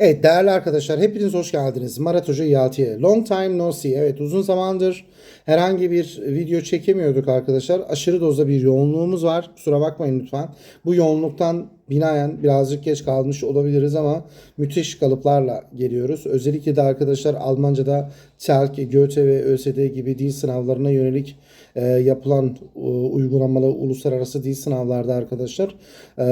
Evet değerli arkadaşlar hepiniz hoş geldiniz. Marat Hoca İAT'ye. Long time no see. Evet uzun zamandır herhangi bir video çekemiyorduk arkadaşlar. Aşırı dozda bir yoğunluğumuz var. Kusura bakmayın lütfen. Bu yoğunluktan binaen birazcık geç kalmış olabiliriz ama müthiş kalıplarla geliyoruz. Özellikle de arkadaşlar Almanca'da TELK, Goethe ve ÖSD gibi dil sınavlarına yönelik e, yapılan e, uygulamalı uluslararası dil sınavlarda arkadaşlar e,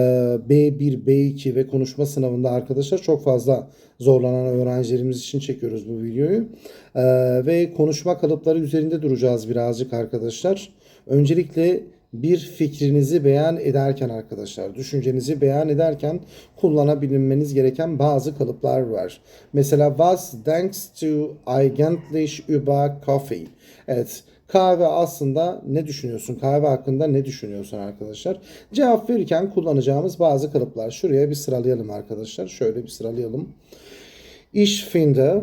B1, B2 ve konuşma sınavında arkadaşlar çok fazla zorlanan öğrencilerimiz için çekiyoruz bu videoyu. E, ve konuşma kalıpları üzerinde duracağız birazcık arkadaşlar. Öncelikle bir fikrinizi beyan ederken arkadaşlar, düşüncenizi beyan ederken kullanabilmeniz gereken bazı kalıplar var. Mesela was denkst du eigentlich über Kaffee? Evet, kahve aslında ne düşünüyorsun? Kahve hakkında ne düşünüyorsun arkadaşlar? Cevap verirken kullanacağımız bazı kalıplar. Şuraya bir sıralayalım arkadaşlar. Şöyle bir sıralayalım. Ich finde,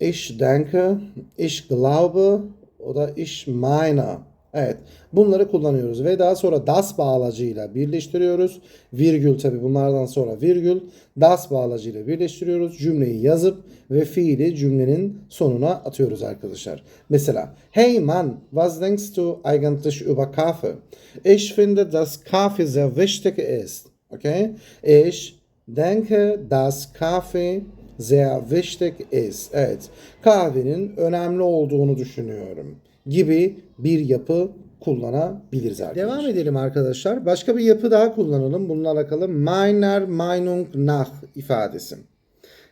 ich denke, ich glaube o da ich meine. Evet. Bunları kullanıyoruz ve daha sonra das bağlacıyla birleştiriyoruz. Virgül tabi bunlardan sonra virgül das bağlacıyla birleştiriyoruz. Cümleyi yazıp ve fiili cümlenin sonuna atıyoruz arkadaşlar. Mesela Hey Mann, was denkst du eigentlich über Kaffee? Ich finde, dass Kaffee sehr wichtig ist. Okay? Ich denke, dass Kaffee sehr wichtig ist. Evet. Kahvenin önemli olduğunu düşünüyorum gibi bir yapı kullanabiliriz arkadaşlar. Devam edelim arkadaşlar. Başka bir yapı daha kullanalım. Bununla alakalı meiner Meinung nach ifadesi.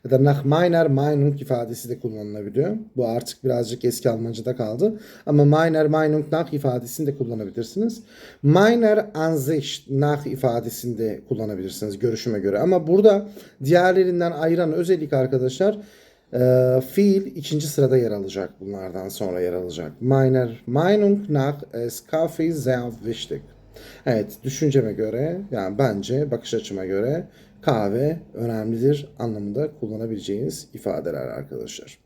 Ya da nach meiner Meinung ifadesi de kullanılabiliyor. Bu artık birazcık eski Almanca'da kaldı. Ama meiner Meinung nach ifadesini de kullanabilirsiniz. Meiner Ansicht nach ifadesini de kullanabilirsiniz görüşüme göre. Ama burada diğerlerinden ayıran özellik arkadaşlar e, fiil ikinci sırada yer alacak. Bunlardan sonra yer alacak. Meiner Meinung nach ist Kaffee sehr wichtig. Evet, düşünceme göre, yani bence bakış açıma göre kahve önemlidir anlamında kullanabileceğiniz ifadeler arkadaşlar.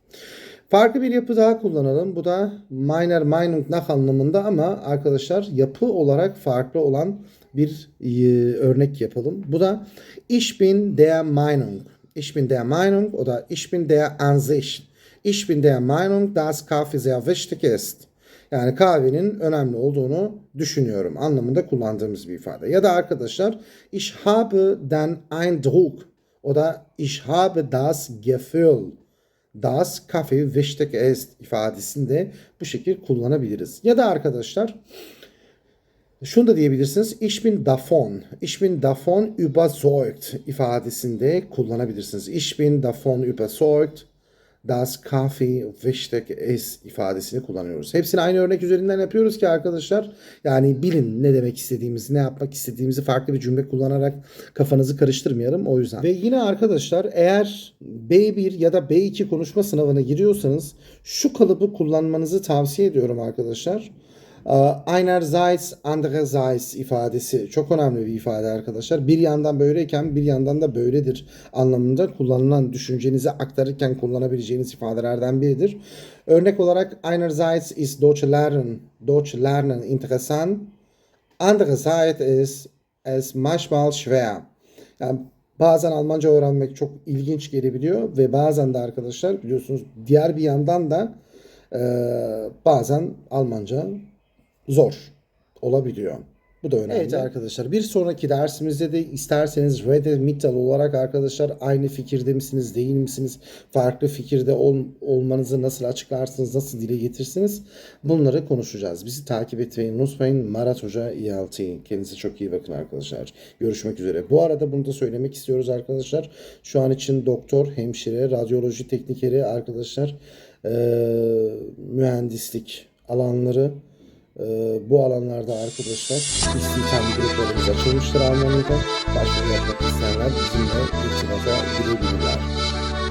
Farklı bir yapı daha kullanalım. Bu da meiner Meinung nach anlamında ama arkadaşlar yapı olarak farklı olan bir e, örnek yapalım. Bu da Ich bin der Meinung. Ich bin der Meinung oder ich bin der Ansicht. Ich bin der Meinung, dass Kaffee sehr wichtig ist. Yani kahvenin önemli olduğunu düşünüyorum anlamında kullandığımız bir ifade. Ya da arkadaşlar ich habe den Eindruck oder ich habe das Gefühl, dass Kaffee wichtig ist ifadesini de bu şekilde kullanabiliriz. Ya da arkadaşlar şunu da diyebilirsiniz. Ich bin davon. Ich bin davon überzeugt ifadesinde kullanabilirsiniz. Ich bin davon überzeugt dass Kaffee wichtig ist ifadesini kullanıyoruz. Hepsini aynı örnek üzerinden yapıyoruz ki arkadaşlar yani bilin ne demek istediğimizi, ne yapmak istediğimizi farklı bir cümle kullanarak kafanızı karıştırmayalım o yüzden. Ve yine arkadaşlar eğer B1 ya da B2 konuşma sınavına giriyorsanız şu kalıbı kullanmanızı tavsiye ediyorum arkadaşlar. Einerseits, andererseits ifadesi çok önemli bir ifade arkadaşlar. Bir yandan böyleyken bir yandan da böyledir anlamında kullanılan düşüncenizi aktarırken kullanabileceğiniz ifadelerden biridir. Örnek olarak einerseits ist Deutsch lernen, Deutsch lernen interessant, andererseits ist es manchmal schwer. Yani bazen Almanca öğrenmek çok ilginç gelebiliyor ve bazen de arkadaşlar biliyorsunuz diğer bir yandan da e, bazen Almanca zor olabiliyor. Bu da önemli. Evet arkadaşlar bir sonraki dersimizde de isterseniz Red Mittal olarak arkadaşlar aynı fikirde misiniz değil misiniz? Farklı fikirde ol, olmanızı nasıl açıklarsınız? Nasıl dile getirsiniz? Bunları konuşacağız. Bizi takip etmeyi unutmayın. Marat Hoca ELT. Kendinize çok iyi bakın arkadaşlar. Görüşmek üzere. Bu arada bunu da söylemek istiyoruz arkadaşlar. Şu an için doktor, hemşire, radyoloji teknikeri arkadaşlar ee, mühendislik alanları bu alanlarda arkadaşlar istihdam gruplarımız açılmıştır Almanya'da. Başvuru yapmak isteyenler bizimle irtibata girebilirler.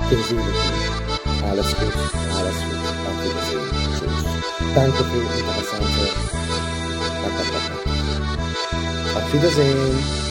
Kendinize iyi bakın. Alles gut, alles gut. Auf Wiedersehen. Tschüss. Danke für interessante. Auf Wiedersehen.